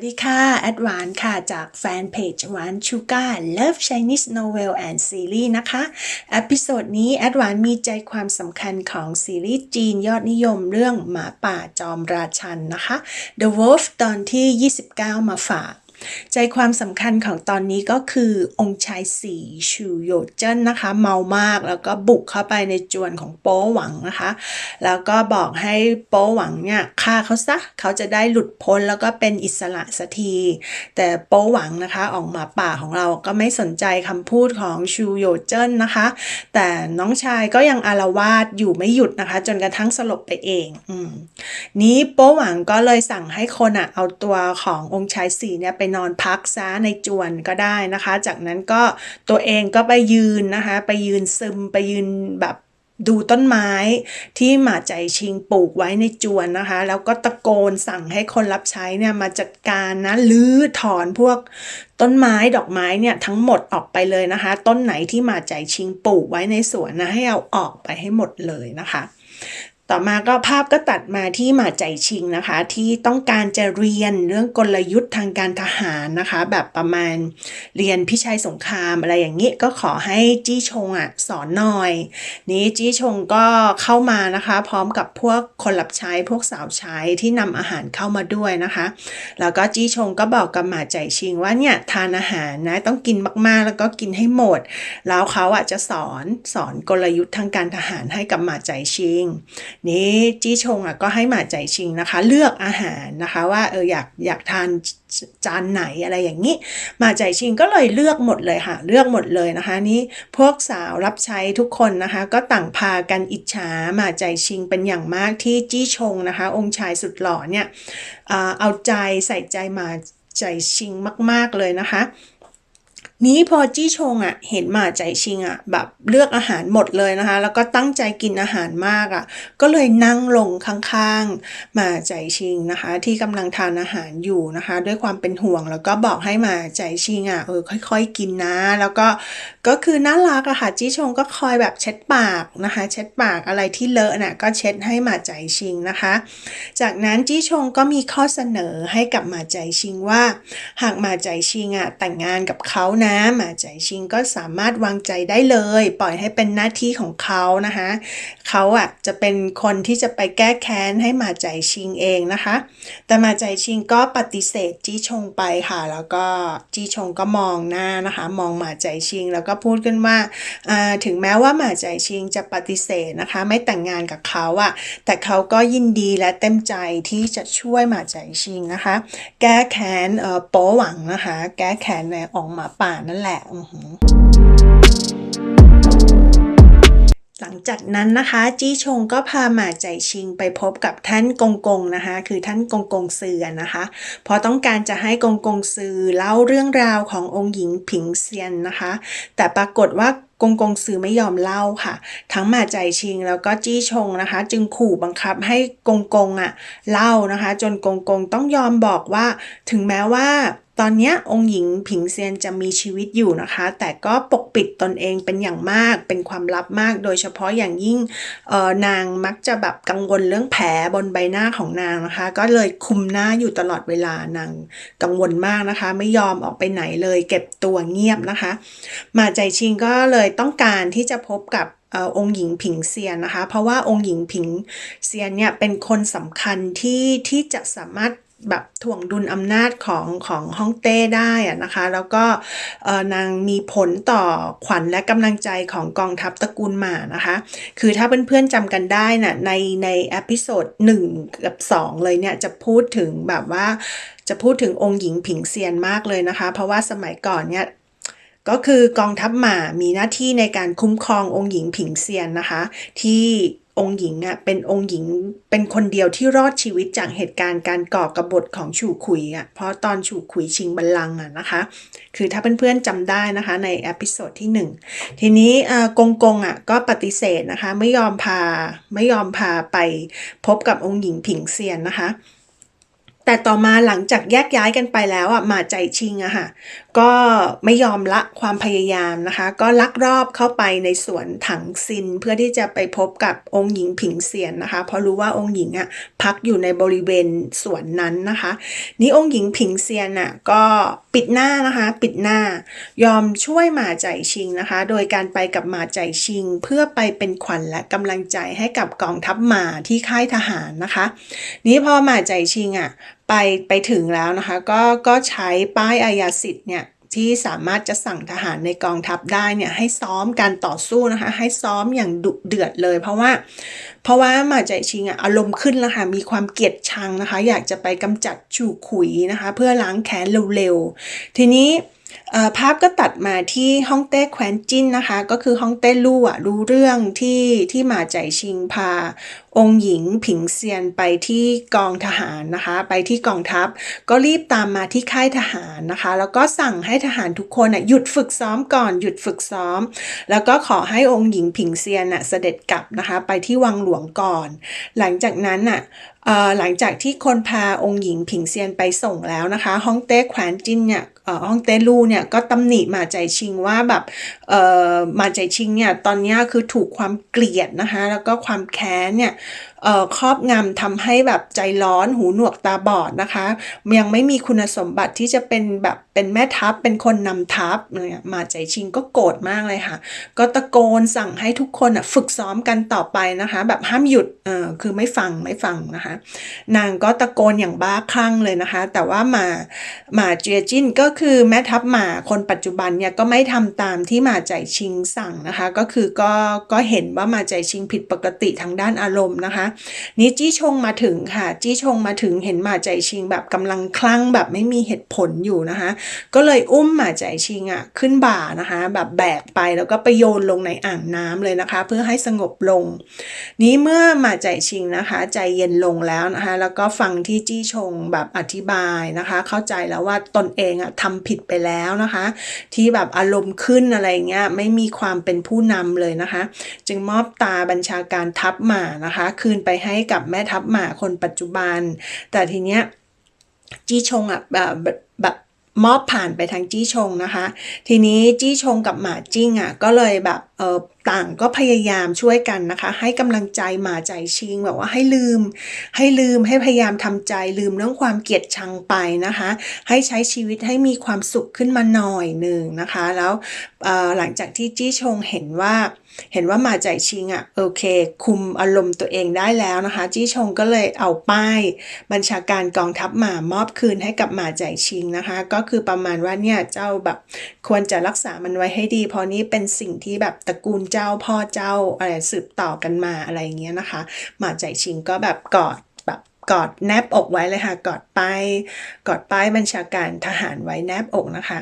วัสดีค่ะ แอดวานค่ะ จากแฟนเพจหวานชูการ Love Chinese Novel and Series นะคะเอพิโซดนี้แอดวานมีใจความสำคัญของซีรีส์จีนยอดนิยมเรื่องหมาป่าจอมราชันนะคะ The Wolf ตอนที่ 29 มาฝาก ใจความสำคัญของตอนนี้ก็คือองค์ชายสีชูโยเจิ้นนะคะ เมามากแล้วก็บุกเข้าไปในจวนของโป้หวังนะคะ แล้วก็บอกให้โป้หวังเนี่ยฆ่าเขาซะเขาจะได้หลุดพ้นแล้วก็เป็นอิสระสักที แต่โป้หวังนะคะออกมาป่าของเราก็ไม่สนใจคำพูดของชูโยเจิ้นนะคะ แต่น้องชายก็ยังอารวาสอยู่ไม่หยุดนะคะ จนกระทั่งสลบไปเองอมนี้โป้หวังก็เลยสั่งให้คนอะเอาตัวขององค์ชายสีเนี่ยไปนนอนพักซะในจวนก็ได้นะคะ จากนั้นก็ตัวเองก็ไปยืนนะคะ ไปยืนซึมไปยืนแบบดูต้นไม้ที่หมาใจชิงปลูกไว้ในจวนนะคะ แล้วก็ตะโกนสั่งให้คนรับใช้เนี่ยมาจัดการนะลื้อถอนพวกต้นไม้ดอกไม้เนี่ยทั้งหมดออกไปเลยนะคะ ต้นไหนที่หมาใจชิงปลูกไว้ในสวนนะให้เอาออกไปให้หมดเลยนะคะ ต่อมาก็ภาพก็ตัดมาที่หมาใจชิงนะคะ ที่ต้องการจะเรียนเรื่องกลยุทธ์ทางการทหารนะคะ แบบประมาณเรียนพิชัยสงครามอะไรอย่างนี้ก็ขอให้จี้ชงอะสอนหน่อย นี้จี้ชงก็เข้ามานะคะ พร้อมกับพวกคนรับใช้พวกสาวใช้ที่นำอาหารเข้ามาด้วยนะคะ แล้วก็จี้ชงก็บอกกับหมาใจชิงว่าเนี่ยทานอาหารนะต้องกินมากๆ แล้วก็กินให้หมด แล้วเขาอะจะสอนสอนกลยุทธ์ทางการทหารให้กับหมาใจชิงนี้จี้ชงอะก็ให้หมาใจชิงนะคะ เลือกอาหารนะคะว่าเอออยากอยากทานจานไหนอะไรอย่างนี้หมาใจชิงก็เลยเลือกหมดเลยค่ะ เลือกหมดเลยนะคะนี่พวกสาวรับใช้ทุกคนนะคะ ก็ต่างพากันอิจฉาหมาใจชิงเป็นอย่างมากที่จี้ชงนะคะ องค์ชายสุดหล่อเนี่ยเอาใจใส่ใจหมาใจชิงมาก ๆเลยนะคะ นี้พอจี้ชงอะเห็นหมาใจชิงอะแบบเลือกอาหารหมดเลยนะคะ แล้วก็ตั้งใจกินอาหารมากอะ ก็เลยนั่งลงข้างๆหมาใจชิงนะคะ ที่กำลังทานอาหารอยู่นะคะ ด้วยความเป็นห่วงแล้วก็บอกให้หมาใจชิงอะเออค่อย ๆ กินนะ แล้วก็ก็คือน่ารักอะค่ะจี้ชงก็คอยแบบเช็ดปากนะคะ เช็ดปากอะไรที่เลอะน่ะก็เช็ดให้หมาใจชิงนะคะ จากนั้นจี้ชงก็มีข้อเสนอให้กับหมาใจชิงว่า หากหมาใจชิงอะแต่งงานกับเขานะหมาใจชิงก็สามารถวางใจได้เลย ปล่อยให้เป็นหน้าที่ของเขานะคะเขาอะจะเป็นคนที่จะไปแก้แค้นให้หมาใจชิงเองนะคะ แต่หมาใจชิงก็ปฏิเสธจี้ชงไปค่ะ แล้วก็จี้ชงก็มองหน้านะคะ มองหมาใจชิงแล้วก็พูดขึ้นว่าถึงแม้ว่าหมาใจชิงจะปฏิเสธนะคะ ไม่แต่งงานกับเขาอะแต่เขาก็ยินดีและเต็มใจที่จะช่วยหมาใจชิงนะคะ แก้แค้นเออโป๊หวังนะคะ แก้แค้นในออกหมาป่านั่นแหละหลังจากนั้นนะคะ จี้ชงก็พาหมาใจชิงไปพบกับท่านกงกงนะคะ คือท่านกงกงซือนะคะ เพราะต้องการจะให้กงกงซือเล่าเรื่องราวขององค์หญิงผิงเซียนนะคะ แต่ปรากฏว่ากงกงซือไม่ยอมเล่าค่ะ ทั้งหมาใจชิงแล้วก็จี้ชงนะคะ จึงขู่บังคับให้กงกงอะเล่านะคะ จนกงกงต้องยอมบอกว่าถึงแม้ว่า ตอนนี้องค์หญิงผิงเซียนจะมีชีวิตอยู่นะคะ แต่ก็ปกปิดตนเองเป็นอย่างมากเป็นความลับมาก โดยเฉพาะอย่างยิ่งนางมักจะแบบกังวลเรื่องแผลบนใบหน้าของนางนะคะ ก็เลยคุมหน้าอยู่ตลอดเวลานางกังวลมากนะคะ ไม่ยอมออกไปไหนเลยเก็บตัวเงียบนะคะ มาใจชิงก็เลยต้องการที่จะพบกับองค์หญิงผิงเซียนนะคะ เพราะว่าองค์หญิงผิงเซียนเนี่ยเป็นคนสำคัญที่ที่จะสามารถ แบบถ่วงดุลอำนาจของของฮ่องเต้ได้อะนะคะ แล้วก็นางมีผลต่อขวัญและกำลังใจของกองทัพตระกูลหมานะคะ คือถ้าเพื่อนๆจำกันได้นะ่ะในในเอพิโซด1กับ 2 เลยเนี่ยจะพูดถึงแบบว่าจะพูดถึงองค์หญิงผิงเซียนมากเลยนะคะ เพราะว่าสมัยก่อนเนี่ยก็คือกองทัพหมามีหน้าที่ในการคุ้มครององค์หญิงผิงเซียนนะคะ ที่องค์หญิงอะเป็นองค์หญิงเป็นคนเดียวที่รอดชีวิตจากเหตุการณ์การก่อกรบฏของฉู่ขุยอะเพราะตอนฉู่ขุยชิงบัลลังก์อะนะคะ คือถ้าเพื่อนๆจำได้นะคะในเอพิโซดที่ 1 ทีนี้กงกงอะก็ปฏิเสธนะคะไม่ยอมพาไม่ยอมพาไปพบกับองค์หญิงผิงเซียนนะคะ แต่ต่อมาหลังจากแยกย้ายกันไปแล้วอะหมาใจชิงอะค่ะก็ไม่ยอมละความพยายามนะคะ ก็ลักลอบเข้าไปในสวนถังซิน เพื่อที่จะไปพบกับองค์หญิงผิงเซียนนะคะ เพราะรู้ว่าองค์หญิงอะพักอยู่ในบริเวณสวนนั้นนะคะ นี่องค์หญิงผิงเซียนอะก็ปิดหน้านะคะปิดหน้ายอมช่วยหมาใจชิงนะคะ โดยการไปกับหมาใจชิง เพื่อไปเป็นขวัญและกำลังใจให้กับกองทัพหมาที่ค่ายทหารนะคะ นี้พอหมาใจชิงอะ ไปไปถึงแล้วนะคะ ก็ก็ใช้ป้ายอาญาสิทธิ์เนี่ยที่สามารถจะสั่งทหารในกองทัพได้เนี่ยให้ซ้อมการต่อสู้นะคะ ให้ซ้อมอย่างดุเดือดเลย เพราะว่าเพราะว่าหมาใจชิงอะอารมณ์ขึ้นแล้วค่ะ มีความเกลียดชังนะคะ อยากจะไปกำจัดชูขุยนะคะ เพื่อล้างแค้นเร็วๆ ทีนี้ภาพก็ตัดมาที่ฮ่องเต้แคว้นจิ้นนะคะ ก็คือฮ่องเต้ลู่อะรู้เรื่องที่ที่หมาใจชิงพา องค์หญิงผิงเซียนไปที่กองทหารนะคะ ไปที่กองทัพ ก็รีบตามมาที่ค่ายทหารนะคะ แล้วก็สั่งให้ทหารทุกคนน่ะหยุดฝึกซ้อมก่อนหยุดฝึกซ้อม แล้วก็ขอให้องค์หญิงผิงเซียนน่ะเสด็จกลับนะคะ ไปที่วังหลวงก่อน หลังจากนั้นน่ะหลังจากที่คนพาองค์หญิงผิงเซียนไปส่งแล้วนะคะ ฮ่องเต้แขวนจินเนี่ย ฮ่องเต้ลู่เนี่ยก็ตำหนิมาใจชิงว่าแบบเออมาใจชิงเนี่ยตอนนี้คือถูกความเกลียดนะคะแล้วก็ความแค้นเนี่ยเออครอบงำทำให้แบบใจร้อนหูหนวกตาบอดนะคะยังไม่มีคุณสมบัติที่จะเป็นแบบเป็นแม่ทัพเป็นคนนำทัพเนี่ยมาใจชิงก็โกรธมากเลยค่ะ ก็ตะโกนสั่งให้ทุกคนอะฝึกซ้อมกันต่อไปนะคะ แบบห้ามหยุดเออคือไม่ฟังไม่ฟังนะคะ นางก็ตะโกนอย่างบ้าคลั่งเลยนะคะ แต่ว่ามามาเจียจินก็คือแม่ทัพหมาคนปัจจุบันเนี่ยก็ไม่ทำตามที่หมาใจชิงสั่งนะคะ ก็คือก็ก็เห็นว่าหมาใจชิงผิดปกติทางด้านอารมณ์นะคะนี่จี้ชงมาถึงค่ะ จี้ชงมาถึงเห็นหมาใจชิงแบบกำลังคลั่งแบบไม่มีเหตุผลอยู่นะคะ ก็เลยอุ้มหมาใจชิงอะขึ้นบ่านะคะ แบบแบกไปแล้วก็ไปโยนลงในอ่างน้ำเลยนะคะ เพื่อให้สงบลง นี้เมื่อหมาใจชิงนะคะ ใจเย็นลงแล้วนะคะ แล้วก็ฟังที่จี้ชงแบบอธิบายนะคะ เข้าใจแล้วว่าตนเองอะทำผิดไปแล้วนะคะ ที่แบบอารมณ์ขึ้นอะไรเงี้ยไม่มีความเป็นผู้นำเลยนะคะ จึงมอบตาบัญชาการทัพหมานะคะ คืนไปให้กับแม่ทัพหมาคนปัจจุบัน แต่ทีเนี้ยจี้ชงอะแบบแบบ มอบผ่านไปทางจี้ชงนะคะ ทีนี้จี้ชงกับหมาจิ้งอะก็เลยแบบเออต่างก็พยายามช่วยกันนะคะ ให้กำลังใจหมาใจชิงแบบว่าให้ลืม ให้ลืมให้พยายามทำใจลืมเรื่องความเกลียดชังไปนะคะ ให้ใช้ชีวิตให้มีความสุขขึ้นมาหน่อยหนึ่งนะคะ แล้วหลังจากที่จี้ชงเห็นว่า เห็นว่าหมาใจชิงอะโอเค คุมอารมณ์ตัวเองได้แล้วนะคะ จี้ชงก็เลยเอาป้าย บัญชาการกองทัพหมามอบคืนให้กับหมาใจชิงนะคะ ก็คือประมาณว่าเนี่ยเจ้าแบบควรจะรักษามันไว้ให้ดี เพราะนี่เป็นสิ่งที่แบบตระกูลเจ้าพ่อเจ้าอะไรสืบต่อกันมาอะไรอย่างเงี้ยนะคะ หมาใจชิงก็แบบกอดแบบ กอดแนบอกไว้เลยค่ะ กอดป้ายกอดป้ายบัญชาการทหารไว้แนบอกนะคะ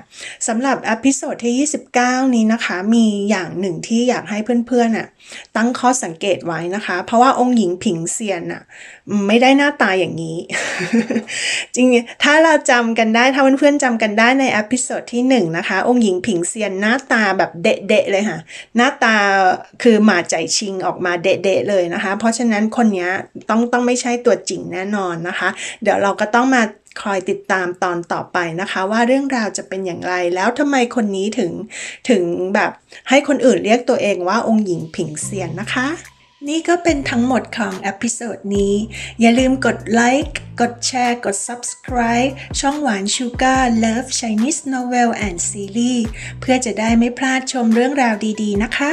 สำหรับอพิโซดที่ 29 นี้นะคะ มีอย่างหนึ่งที่อยากให้เพื่อนๆน่ะตั้งข้อสังเกตไว้นะคะ เพราะว่าองค์หญิงผิงเซียนน่ะไม่ได้หน้าตาอย่างนี้ จริงถ้าเราจำกันได้ถ้าเพื่อนๆจำกันได้ในอพิโซดที่ 1 นะคะ องค์หญิงผิงเซียนหน้าตาแบบเดะๆเลยค่ะ หน้าตาคือหมาใจชิงออกมาเดะๆเลยนะคะ เพราะฉะนั้นคนนี้ต้องต้องไม่ใช่ตัวจริงแน่นอนนะคะ เดี๋ยวเราก็ต้องมาคอยติดตามตอนต่อไปนะคะ ว่าเรื่องราวจะเป็นอย่างไรแล้วทำไมคนนี้ถึงถึงแบบให้คนอื่นเรียกตัวเองว่าองค์หญิงผิงเซียนนะคะ นี่ก็เป็นทั้งหมดของอพิโซดนี้ อย่าลืมกดไลค์กดแชร์ กด Subscribe ช่องหวานชูการ์ Love Chinese Novel and Series เพื่อจะได้ไม่พลาดชมเรื่องราวดีๆนะคะ